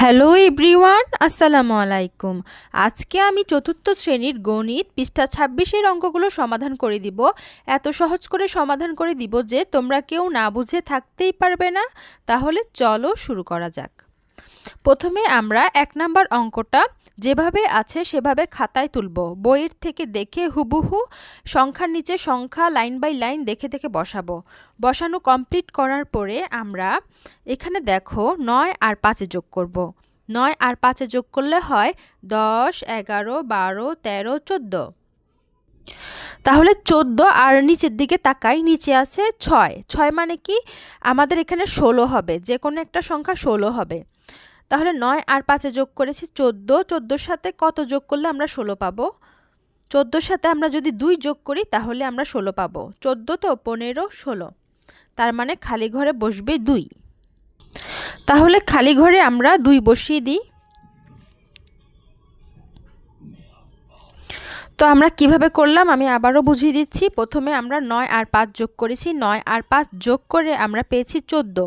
Hello everyone, আসসালামু আলাইকুম। আজকে আমি চতুর্থ শ্রেণির গণিত পৃষ্ঠা ছাব্বিশের অঙ্কগুলো সমাধান করে দিব। এত সহজ করে সমাধান করে দিব যে তোমরা কেউ না বুঝে থাকতেই পারবে না। তাহলে চলো শুরু করা যাক। প্রথমে আমরা এক নাম্বার অঙ্কটা যেভাবে আছে সেভাবে খাতায় তুলব। বইয়ের থেকে দেখে হুবহু সংখ্যার নিচে সংখ্যা লাইন বাই লাইন দেখে দেখে বসাবো। বসানো কমপ্লিট করার পরে আমরা এখানে দেখো নয় আর পাঁচে যোগ করব। নয় আর পাঁচে যোগ করলে হয় দশ, এগারো, বারো, তেরো, চোদ্দ। তাহলে চোদ্দ আর নিচের দিকে তাকাই, নিচে আছে ছয়। ছয় মানে কি? আমাদের এখানে ষোলো হবে। যে কোনো একটা সংখ্যা ষোলো হবে। তাহলে নয় আর পাঁচে যোগ করেছি চোদ্দ। চোদ্দোর সাথে কত যোগ করলে আমরা ষোলো পাবো? চোদ্দোর সাথে আমরা যদি দুই যোগ করি তাহলে আমরা ষোলো পাবো। চোদ্দ তো পনেরো, ষোলো। তার মানে খালি ঘরে বসবে দুই। তাহলে খালি ঘরে আমরা দুই বসিয়ে দিই। তো আমরা কীভাবে করলাম? আমি আবারও বুঝিয়ে দিচ্ছি। প্রথমে আমরা নয় আর পাঁচ যোগ করেছি। নয় আর পাঁচ যোগ করে আমরা পেয়েছি চোদ্দ।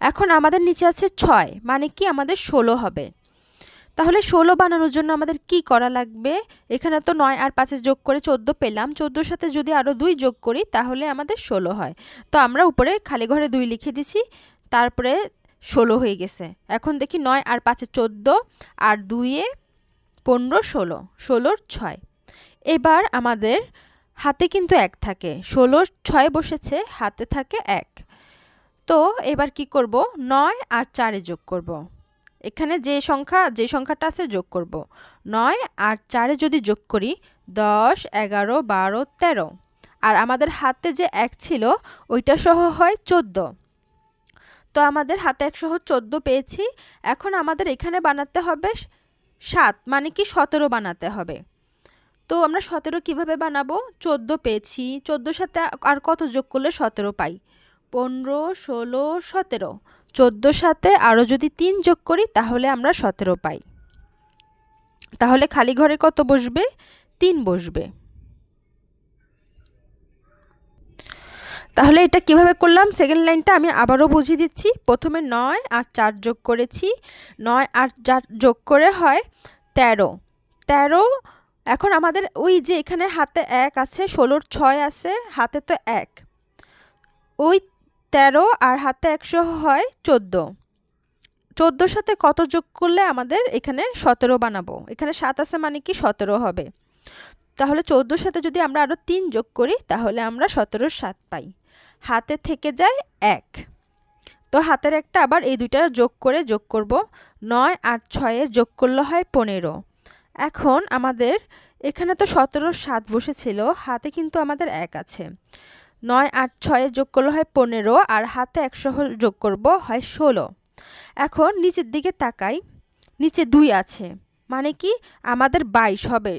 এখন আমাদের নিচে আছে ছয় মানে কি আমাদের ষোলো হবে। তাহলে ষোলো বানানোর জন্য আমাদের কি করা লাগবে? এখানে তো নয় আর পাঁচে যোগ করে চোদ্দ পেলাম। চোদ্দোর সাথে যদি আরও দুই যোগ করি, তাহলে আমাদের ষোলো হয়। তো আমরা উপরে খালি ঘরে দুই লিখে দিছি। তারপরে ষোলো হয়ে গেছে। এখন দেখি নয় আর পাঁচে চোদ্দ আর দুইয়ে পনেরো, ষোলো। ষোলোর ছয়। এবার আমাদের হাতে কিন্তু এক থাকে। ষোলো, ছয় বসেছে, হাতে থাকে এক। তো এবার কি করব? নয় আর চারে যোগ করব। এখানে যে সংখ্যা, যে সংখ্যাটা আছে যোগ করব। নয় আর চারে যদি যোগ করি, দশ, এগারো, বারো, তেরো। আর আমাদের হাতে যে এক ছিল, ওইটা সহ হয় চোদ্দ। তো আমাদের হাতে এক সহ চোদ্দ পেয়েছি। এখন আমাদের এখানে বানাতে হবে সাত মানে কি সতেরো বানাতে হবে। তো আমরা সতেরো কীভাবে বানাবো? চোদ্দ পেয়েছি। চোদ্দোর সাথে আর কত যোগ করলে সতেরো পাই? পনেরো, ষোলো, সতেরো। চোদ্দোর সাথে আরও যদি তিন যোগ করি, তাহলে আমরা সতেরো পাই। তাহলে খালি ঘরে কত বসবে? তিন বসবে। তাহলে এটা কীভাবে করলাম? সেকেন্ড লাইনটা আমি আবারও বুঝিয়ে দিচ্ছি। প্রথমে নয় আর চার যোগ করেছি। নয় আর চার যোগ করে হয় তেরো। তেরো এখন আমাদের ওই যে এখানে হাতে এক আছে, ষোলোর ছয় আছে, হাতে তো এক। ওই তেরো আর হাতে একশো হয় চোদ্দ। চোদ্দোর সাথে কত যোগ করলে আমাদের এখানে সতেরো বানাবো? এখানে সাত আছে মানে কি সতেরো হবে। তাহলে চোদ্দোর সাথে যদি আমরা আরও তিন যোগ করি, তাহলে আমরা সতেরোর সাত পাই। হাতে থেকে যায় এক। তো হাতের একটা আবার এই দুইটা যোগ করে যোগ করব। নয় আর ছয়ে যোগ করলে হয় পনেরো। এখন আমাদের এখানে তো সতেরো সাত বসেছিল, হাতে কিন্তু আমাদের এক আছে। নয় আট ছয়ে যোগ করলে হয় পনেরো, আর হাতে একশো যোগ করব হয় ষোলো। এখন নিচের দিকে তাকাই, নিচে দুই আছে মানে কি আমাদের বাইশ হবে।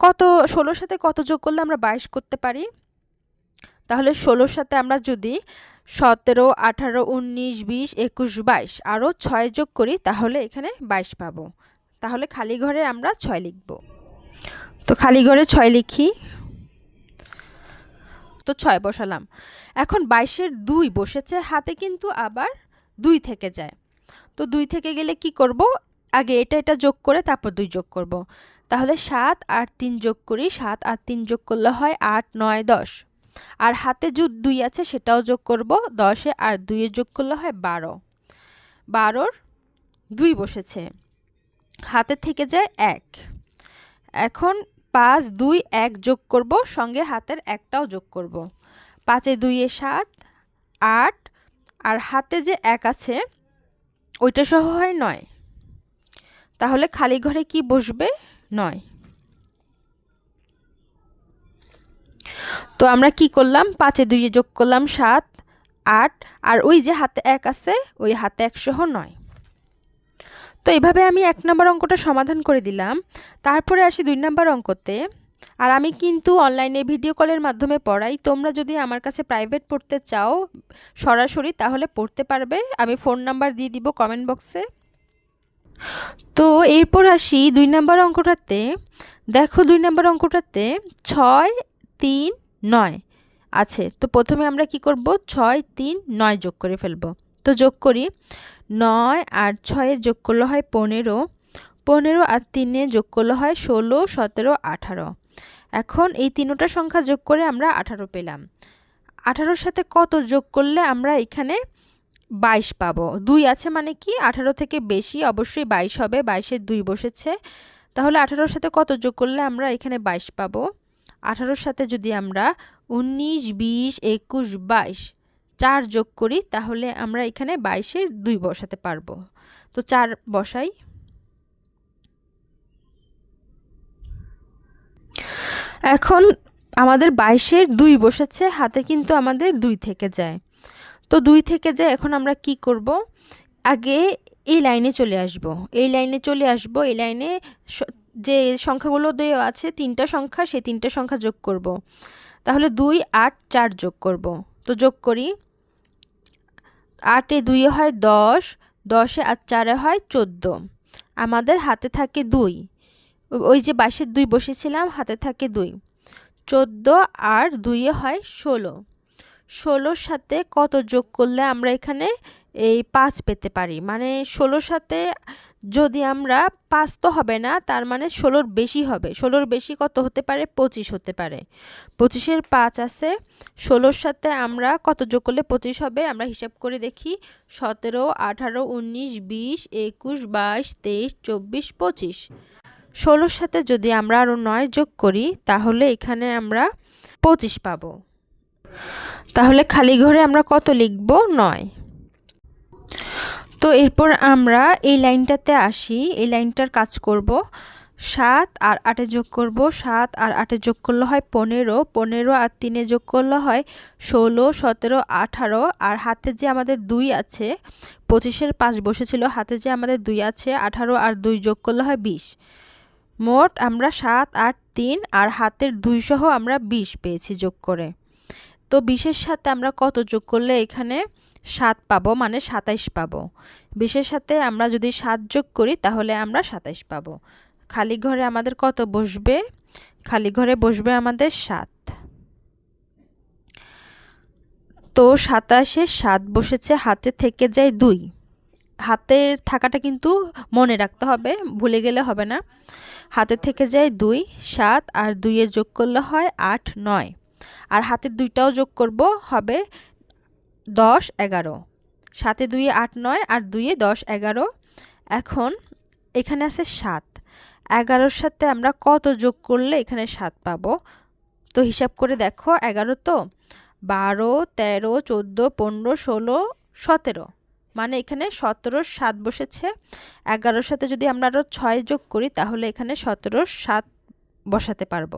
কত ষোলোর সাথে কত যোগ করলে আমরা বাইশ করতে পারি? তাহলে ষোলোর সাথে আমরা যদি সতেরো, আঠারো, উনিশ, বিশ, একুশ, বাইশ, আরও ছয় যোগ করি, তাহলে এখানে বাইশ পাবো। তাহলে খালি ঘরে আমরা ছয় লিখব। তো খালি ঘরে ছয় লিখি। তো ছয় বসালাম। এখন বাইশের দুই বসেছে, হাতে কিন্তু আবার দুই থেকে যায়। তো দুই থেকে গেলে কি করব? আগে এটা এটা যোগ করে তারপর দুই যোগ করব। তাহলে সাত আর তিন যোগ করি, সাত আর তিন যোগ করলে হয় আট, নয়, দশ। আর হাতে যে দুই আছে সেটাও যোগ করব, দশে আর দুইয়ে যোগ করলে হয় বারো। বারোর দুই বসেছে। হাতে থেকে যায় এক। এখন পাঁচ, দুই, এক যোগ করব, সঙ্গে হাতের একটাও যোগ করব। পাঁচে দুইয়ে সাত, আট, আর হাতে যে এক আছে, ওইটা সহ হয় নয়। তাহলে খালি ঘরে কি বসবে? নয়। তো আমরা কি করলাম? পাঁচে দুইয়ে যোগ করলাম সাত, আট, আর ওই যে হাতে এক আছে, ওই হাতে এক সহ নয়। তো এভাবে আমি এক নম্বর অঙ্কটা সমাধান করে দিলাম। তারপরে আসি দুই নম্বর অঙ্কতে। আর আমি কিন্তু অনলাইনে ভিডিও কলের মাধ্যমে পড়াই। তোমরা যদি আমার কাছে প্রাইভেট পড়তে চাও সরাসরি, তাহলে পড়তে পারবে। আমি ফোন নাম্বার দিয়ে দিব কমেন্ট বক্সে। তো এরপর আসি দুই নম্বর অঙ্কটাতে। দেখো দুই নম্বর অঙ্কটাতে ছয়, তিন, নয় আছে। তো প্রথমে আমরা কি করব? ছয়, তিন, নয় যোগ করে ফেলব। তো যোগ করি। নয় আর ছয়ে যোগ করলে হয় পনেরো। পনেরো আর তিনে যোগ করলে হয় ষোলো, সতেরো, আঠারো। এখন এই তিনোটা সংখ্যা যোগ করে আমরা আঠারো পেলাম। আঠারোর সাথে কত যোগ করলে আমরা এখানে বাইশ পাবো? দুই আছে মানে কি? আঠারো থেকে বেশি, অবশ্যই বাইশ হবে, বাইশের দুই বসেছে। তাহলে আঠারোর সাথে কত যোগ করলে আমরা এখানে বাইশ পাবো? আঠারোর সাথে যদি আমরা উনিশ, বিশ, একুশ, বাইশ চার যোগ করি, তাহলে আমরা এখানে বাইশের দুই বসাতে পারব। তো চার বসাই। এখন আমাদের বাইশের দুই বসেছে, হাতে কিন্তু আমাদের দুই থেকে যায়। তো দুই থেকে যায়, এখন আমরা কি করব? আগে এই লাইনে চলে আসব। এই লাইনে চলে আসব, এই লাইনে যে সংখ্যাগুলো দেওয়া আছে, তিনটা সংখ্যা, সেই তিনটা সংখ্যা যোগ করব। তাহলে দুই, আট, চার যোগ করব। তো যোগ করি। আটে দুইয়ে হয় দশ, দশে আর চারে হয় চোদ্দ। আমাদের হাতে থাকে দুই। ওই যে বাইশের দুই বসেছিলাম, হাতে থাকে দুই। চোদ্দ আর দুইয়ে হয় ষোলো। ষোলোর সাথে কত যোগ করলে আমরা এখানে এই পাঁচ পেতে পারি? মানে ষোলোর সাথে যদি আমরা পাঁচ তো হবে না, তার মানে ষোলোর বেশি হবে। ষোলোর বেশি কত হতে পারে? পঁচিশ হতে পারে। পঁচিশের পাঁচ আছে। ষোলোর সাথে আমরা কত যোগ করলে পঁচিশ হবে? আমরা হিসাব করে দেখি। সতেরো, আঠারো, উনিশ, বিশ, একুশ, বাইশ, তেইশ, চব্বিশ, পঁচিশ। ষোলোর সাথে যদি আমরা আরও নয় যোগ করি, তাহলে এখানে আমরা পঁচিশ পাবো। তাহলে খালি ঘরে আমরা কত লিখব? নয়। তো এরপর আমরা এই লাইনটাতে আসি, এই লাইনটার কাজ করব। সাত আর আটে যোগ করব। সাত আর আটে যোগ করলে হয় পনেরো পনেরো আর তিনে যোগ করলে হয় ষোলো, সতেরো, আঠারো। আর হাতে যে আমাদের দুই আছে, পঁচিশের পাঁচ বসেছিল, হাতে যে আমাদের দুই আছে, আঠারো আর দুই যোগ করলে হয় বিশ। মোট আমরা সাত, আট, তিন আর হাতের দুইসহ আমরা বিশ পেয়েছি যোগ করে। তো বিশের সাথে আমরা কত যোগ করলে এখানে সাত পাবো? মানে সাতাইশ পাবো। বিশের সাথে আমরা যদি সাত যোগ করি, তাহলে আমরা সাতাইশ পাবো। খালি ঘরে আমাদের কত বসবে? খালি ঘরে বসবে আমাদের সাত। তো সাতাশে সাত বসেছে, হাতে থেকে যায় দুই। হাতের থাকাটা কিন্তু মনে রাখতে হবে, ভুলে গেলে হবে না। হাতে থেকে যায় দুই, সাত, আর দুইয়ের যোগ করলে হয় আট, নয়। আর হাতের দুইটাও যোগ করব হবে দশ, এগারো। সাতে দুইয়ে আট, নয় আর দুইয়ে দশ, এগারো। এখন এখানে আছে সাত। এগারোর সাথে আমরা কত যোগ করলে এখানে সাত পাবো? তো হিসাব করে দেখো, এগারো তো? বারো, তেরো, চোদ্দ, পনেরো, ষোলো, সতেরো। মানে এখানে সতেরোর সাত বসেছে। এগারোর সাথে যদি আমরা আরও ছয় যোগ করি, তাহলে এখানে সতেরোর সাত বসাতে পারব।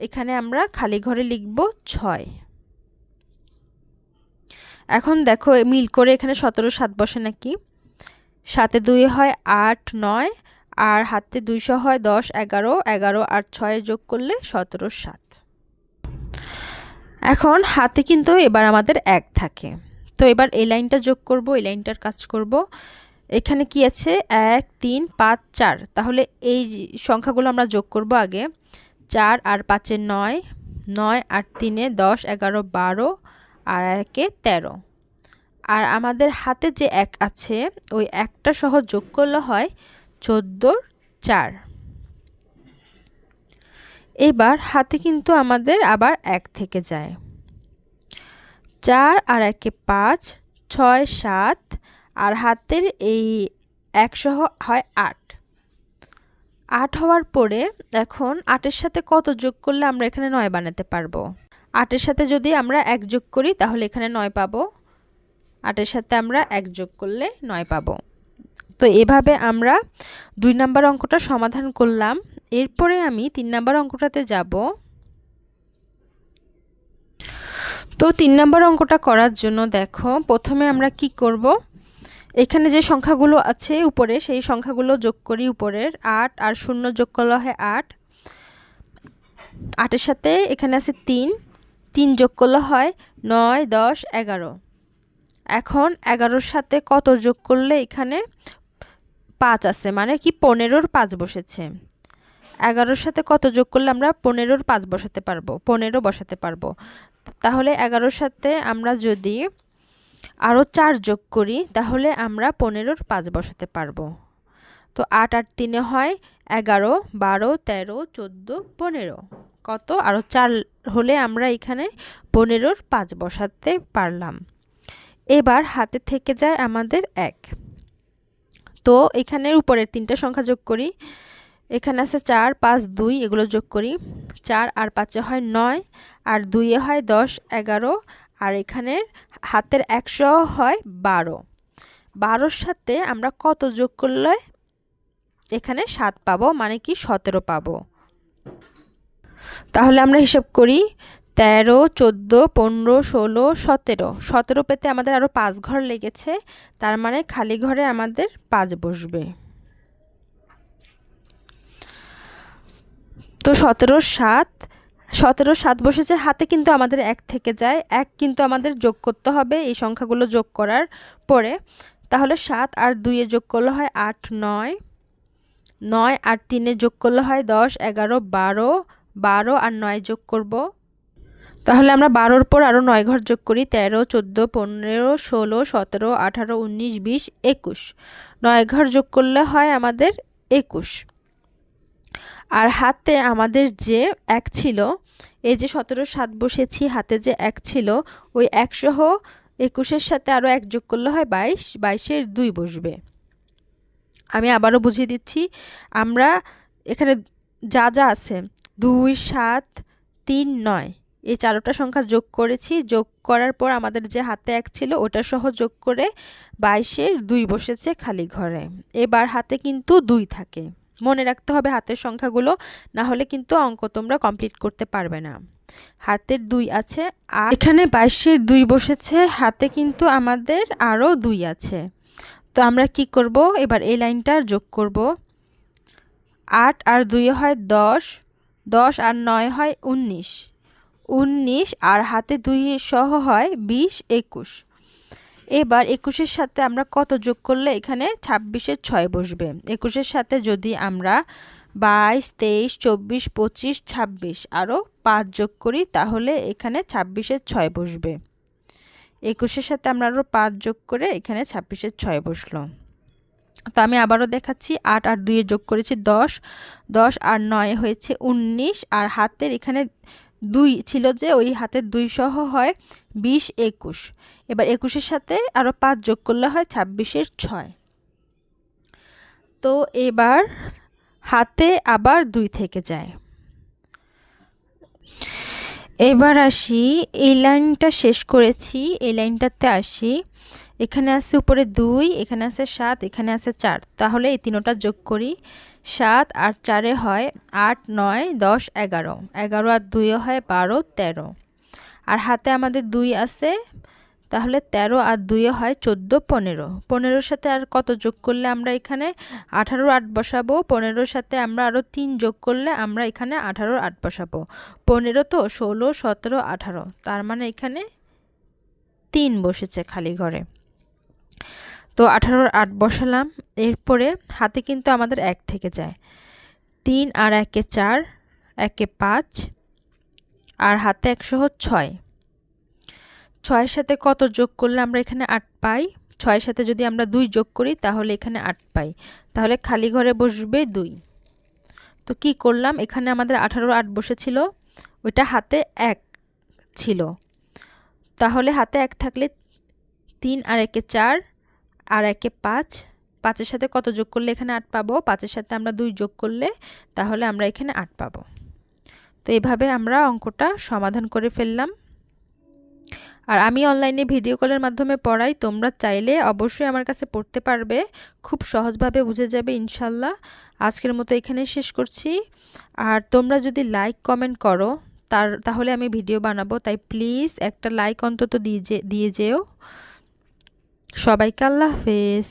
এখানে আমরা খালি ঘরে লিখব ছয়। এখন দেখো মিল করে এখানে সতেরো সাত বসে নাকি? সাতে দুই হয় আট নয়, আর হাতে দুইশো হয় দশ, এগারো এগারো আর ছয়ে যোগ করলে সতেরো সাত। এখন হাতে কিন্তু এবার আমাদের এক থাকে। তো এবার এই লাইনটা যোগ করব, এই লাইনটার কাজ করব। এখানে কি আছে? এক, তিন, পাঁচ, চার। তাহলে এই সংখ্যাগুলো আমরা যোগ করব আগে। চার আর পাঁচে নয় নয় আর তিনে দশ, এগারো, বারো আর একে তেরো। আর আমাদের হাতে যে এক আছে, ওই একটা সহ যোগ করলে হয় চোদ্দোর চার। এবার হাতে কিন্তু আমাদের আবার এক থেকে যায়। চার আর একে পাঁচ, ছয়, সাত, আর হাতের এই একসহ হয় আট। আট হওয়ার পরে এখন আটের সাথে কত যোগ করলে আমরা এখানে নয় বানাতে পারব? আটের সাথে যদি আমরা এক যোগ করি, তাহলে এখানে নয় পাবো। আটের সাথে আমরা এক যোগ করলে নয় পাবো। তো এভাবে আমরা দুই নাম্বার অঙ্কটা সমাধান করলাম। এরপরে আমি তিন নাম্বার অঙ্কটাতে যাব। তো তিন নাম্বার অঙ্কটা করার জন্য দেখো, প্রথমে আমরা কি করব? এখানে যে সংখ্যাগুলো আছে উপরে, সেই সংখ্যাগুলো যোগ করি উপরের। আট আর শূন্য যোগ করলে হয় আট। আটের সাথে এখানে আছে তিন। তিন যোগ করলে হয় নয়, দশ, এগারো। এখন এগারোর সাথে কত যোগ করলে এখানে পাঁচ আছে? মানে কি পনেরোর পাঁচ বসেছে। এগারোর সাথে কত যোগ করলে আমরা পনেরোর পাঁচ বসাতে পারব? পনেরো বসাতে পারব। তাহলে এগারোর সাথে আমরা যদি আরও চার যোগ করি, তাহলে আমরা পনেরোর পাঁচ বসাতে পারব। তো আট আট তিনে হয় এগারো, বারো, তেরো, চোদ্দ, পনেরো। কত? আরও চার হলে আমরা এখানে পনেরোর পাঁচ বসাতে পারলাম। এবার হাতে থেকে যায় আমাদের এক। তো এখানের উপরের তিনটা সংখ্যা যোগ করি। এখানে আছে চার, পাঁচ, দুই, এগুলো যোগ করি। চার আর পাঁচে হয় নয়, আর দুইয়ে হয় দশ, এগারো আর এখানের হাতের একশো হয় বারো। বারোর সাথে আমরা কত যোগ করলে এখানে সাত পাবো? মানে কি সতেরো পাবো। তাহলে আমরা হিসাব করি তেরো, চোদ্দ, পনেরো, ষোলো, সতেরো। সতেরো পেতে আমাদের আরও পাঁচ ঘর লেগেছে। তার মানে খালি ঘরে আমাদের পাঁচ বসবে। তো সতেরো, সাত সতেরো সাত বসেছে, হাতে কিন্তু আমাদের এক থেকে যায়, এক কিন্তু আমাদের যোগ করতে হবে এই সংখ্যাগুলো যোগ করার পরে। তাহলে সাত আর দুইয়ে যোগ করলে হয় আট, নয়। নয় আর তিনে যোগ করলে হয় দশ, এগারো, বারো। বারো আর নয় যোগ করব। তাহলে আমরা বারোর পর আরও নয় ঘর যোগ করি, তেরো, চোদ্দ, পনেরো, ষোলো, সতেরো, আঠারো, উনিশ, বিশ, একুশ। নয় ঘর যোগ করলে হয় আমাদের একুশ। আর হাতে আমাদের যে এক ছিল, এই যে সতেরো সাত বসেছি, হাতে যে এক ছিল, ওই একসহ একুশের সাথে আরও এক যোগ করলে হয় বাইশ, বাইশের দুই বসবে। আমি আবারও বুঝিয়ে দিচ্ছি, আমরা এখানে যা যা আছে, দুই, সাত, তিন, নয়, এই চারোটা সংখ্যা যোগ করেছি, যোগ করার পর আমাদের যে হাতে এক ছিল, ওটা সহ যোগ করে বাইশের দুই বসেছে খালি ঘরে। এবার হাতে কিন্তু দুই থাকে। মনে রাখতে হবে হাতের সংখ্যাগুলো, না হলে কিন্তু অঙ্ক তোমরা কমপ্লিট করতে পারবে না। হাতের দুই আছে, আর এখানে বাইশের দুই বসেছে, হাতে কিন্তু আমাদের আরও দুই আছে। তো আমরা কি করব? এবার এই লাইনটা যোগ করব। আট আর দুই হয় দশ দশ আর নয় হয় উনিশ। উনিশ আর হাতে দুই সহ হয় বিশ, একুশ। এবার একুশের সাথে আমরা কত যোগ করলে এখানে ছাব্বিশের ছয় বসবে? একুশের সাথে যদি আমরা বাইশ, তেইশ, চব্বিশ, পঁচিশ, ছাব্বিশ আরও পাঁচ যোগ করি, তাহলে এখানে ছাব্বিশের ছয় বসবে। একুশের সাথে আমরা আরও পাঁচ যোগ করে এখানে ছাব্বিশের ছয় বসল। তো আমি আবারও দেখাচ্ছি, আট আর দুইয়ে যোগ করেছি দশ। দশ আর নয় হয়েছে উনিশ। আর হাতের এখানে দুই ছিল যে, ওই হাতের দুই সহ হয় বিশ, একুশ। এবার একুশের সাথে আরও পাঁচ যোগ করলে হয় ছাব্বিশের ছয়। তো এবার হাতে আবার দুই থেকে যায়। এবার আসি, এই লাইনটা শেষ করেছি, এই লাইনটাতে আসি। এখানে আছে উপরে দুই, এখানে আছে সাত, এখানে আছে চার। তাহলে এই তিনোটা যোগ করি, সাত আর চারে হয় আট, নয়, দশ, এগারো। এগারো আর দুইও হয় বারো, তেরো। আর হাতে আমাদের দুই আছে তাহলে তেরো আর দুইয়ে হয় চোদ্দ, পনেরো। পনেরোর সাথে আর কত যোগ করলে আমরা এখানে আঠারো আট বসাবো? পনেরোর সাথে আমরা আরও তিন যোগ করলে আমরা এখানে আঠারোর আট বসাবো। পনেরো তো ষোলো, সতেরো, আঠারো। তার মানে এখানে তিন বসেছে খালি ঘরে। তো আঠারোর আট বসালাম। এরপরে হাতে কিন্তু আমাদের এক থেকে যায়। তিন আর একে চার, একে পাঁচ, আর হাতে একশো ছয়। ছয়ের সাথে কত যোগ করলে আমরা এখানে আট পাই? ছয়ের সাথে যদি আমরা দুই যোগ করি, তাহলে এখানে আট পাই। তাহলে খালি ঘরে বসবে দুই। তো কি করলাম? এখানে আমাদের আঠারো আট বসেছিল, ওইটা হাতে এক ছিল। তাহলে হাতে এক থাকলে তিন, আর একে চার, আর একে পাঁচ। পাঁচের সাথে কত যোগ করলে এখানে আট পাবো? পাঁচের সাথে আমরা দুই যোগ করলে, তাহলে আমরা এখানে আট পাবো। তো এভাবে আমরা অঙ্কটা সমাধান করে ফেললাম। আর আমি অনলাইনে ভিডিও কলের মাধ্যমে পড়াই, তোমরা চাইলে অবশ্যই আমার কাছে পড়তে পারবে। খুব সহজভাবে বুঝে যাবে, ইনশাল্লাহ। আজকের মতো এখানে শেষ করছি। আর তোমরা যদি লাইক কমেন্ট করো, তার, তাহলে আমি ভিডিও বানাবো। তাই প্লিজ একটা লাইক অন্তত দিয়ে দিয়ে যেও। সবাইকে আল্লাহ হাফেজ।